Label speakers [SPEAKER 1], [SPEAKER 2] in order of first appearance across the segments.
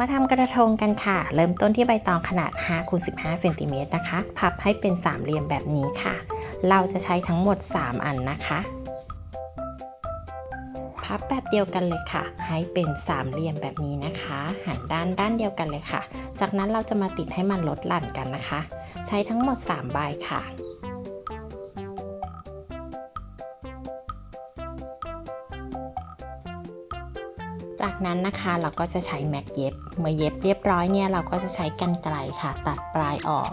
[SPEAKER 1] มาทำกระทงกันค่ะ เริ่มต้นที่ใบตองขนาด5คูณ15เซนติเมตรนะคะ พับให้เป็นสามเหลี่ยมแบบนี้ค่ะ เราจะใช้ทั้งหมด 3 อันนะคะ พับแบบเดียวกันเลยค่ะ ให้เป็นสามเหลี่ยมแบบนี้นะคะ หันด้านด้านเดียวกันเลยค่ะ จากนั้นเราจะมาติดให้มันลดหลั่นกันนะคะ ใช้ทั้งหมด 3 ใบค่ะ จากนั้นนะคะเราก็จะใช้แม็กเย็บ เมื่อเย็บเรียบร้อยเนี่ยเราก็จะใช้กันไกลค่ะ ตัดปลายออก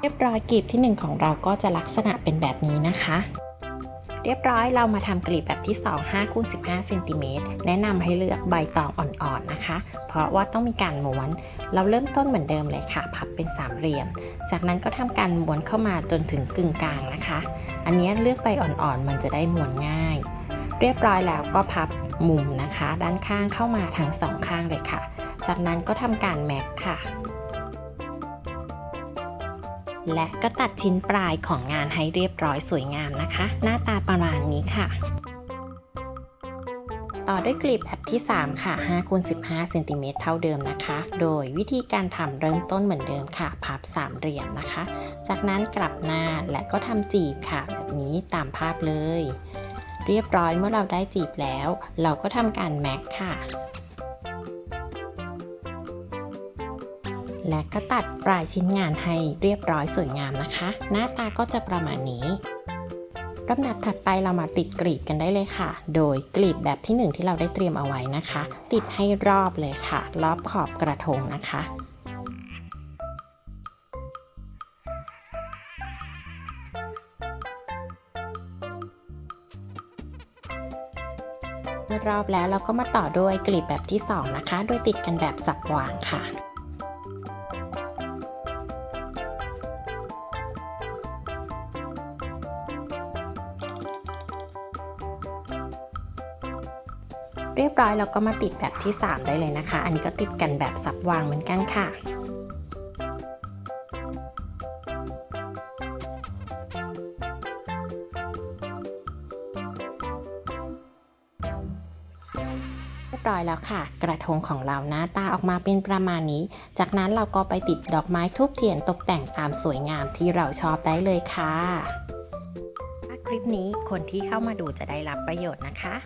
[SPEAKER 1] เรียบร้อยกลีบที่ 1 ของเราก็จะลักษณะเป็นแบบนี้นะคะ เรียบร้อยเรามาทำกลีบแบบที่ 2 5คูณ15เซนติเมตรแนะนำให้เลือกใบตองอ่อนๆนะคะ เพราะว่าต้องมีการม้วน เราเริ่มต้นเหมือนเดิมเลยค่ะ พับเป็นสามเหลี่ยม จากนั้นก็ทำการม้วนเข้ามาจนถึงกึ่งกลางนะคะ อันนี้เลือกใบอ่อนๆมันจะได้ม้วนง่าย เรียบร้อยแล้วก็พับมุมนะคะ ด้านข้างเข้ามาทั้งสองข้างเลยค่ะ จากนั้นก็ทำการแม็กค่ะ และก็ตัดชิ้นปลายของงานให้เรียบร้อยสวยงามนะคะ หน้าตาประมาณนี้ค่ะ ต่อด้วยกลีบแบบที่ 3 ค่ะ5คูณ15เซนติเมตรเท่าเดิมนะคะ โดยวิธีการทำเริ่มต้นเหมือนเดิมค่ะ พับสามเหลี่ยมนะคะ จากนั้นกลับหน้าและก็ทำจีบค่ะ แบบนี้ตามภาพเลย เรียบร้อยเมื่อเราได้จีบแล้ว เราก็ทำการแม็กค่ะ และก็ตัดปลายชิ้นงานให้เรียบร้อยสวยงามนะคะ หน้าตาก็จะประมาณนี้ลำดับถัดไปเรามาติดกลีบกันได้เลยค่ะ โดยกลีบแบบที่ 1 ที่เราได้เตรียมเอาไว้นะคะ ติดให้รอบเลยค่ะ รอบขอบกระทงนะคะเมื่อรอบแล้วเราก็มาต่อด้วยกลีบแบบที่ 2 นะคะ โดยติดกันแบบสับวางค่ะ เรียบร้อยเราก็มาติดแบบที่ 3 ได้เลยนะคะ อันนี้ก็ติดกันแบบสับวางเหมือนกันค่ะเรียบร้อยแล้วค่ะ กระทงของเราหน้าตาออกมาเป็นประมาณนี้ จากนั้นเราก็ไปติดดอกไม้ทูบเทียนตกแต่งตามสวยงามที่เราชอบได้เลยค่ะถ้าคลิปนี้คนที่เข้ามาดูจะได้รับประโยชน์นะคะ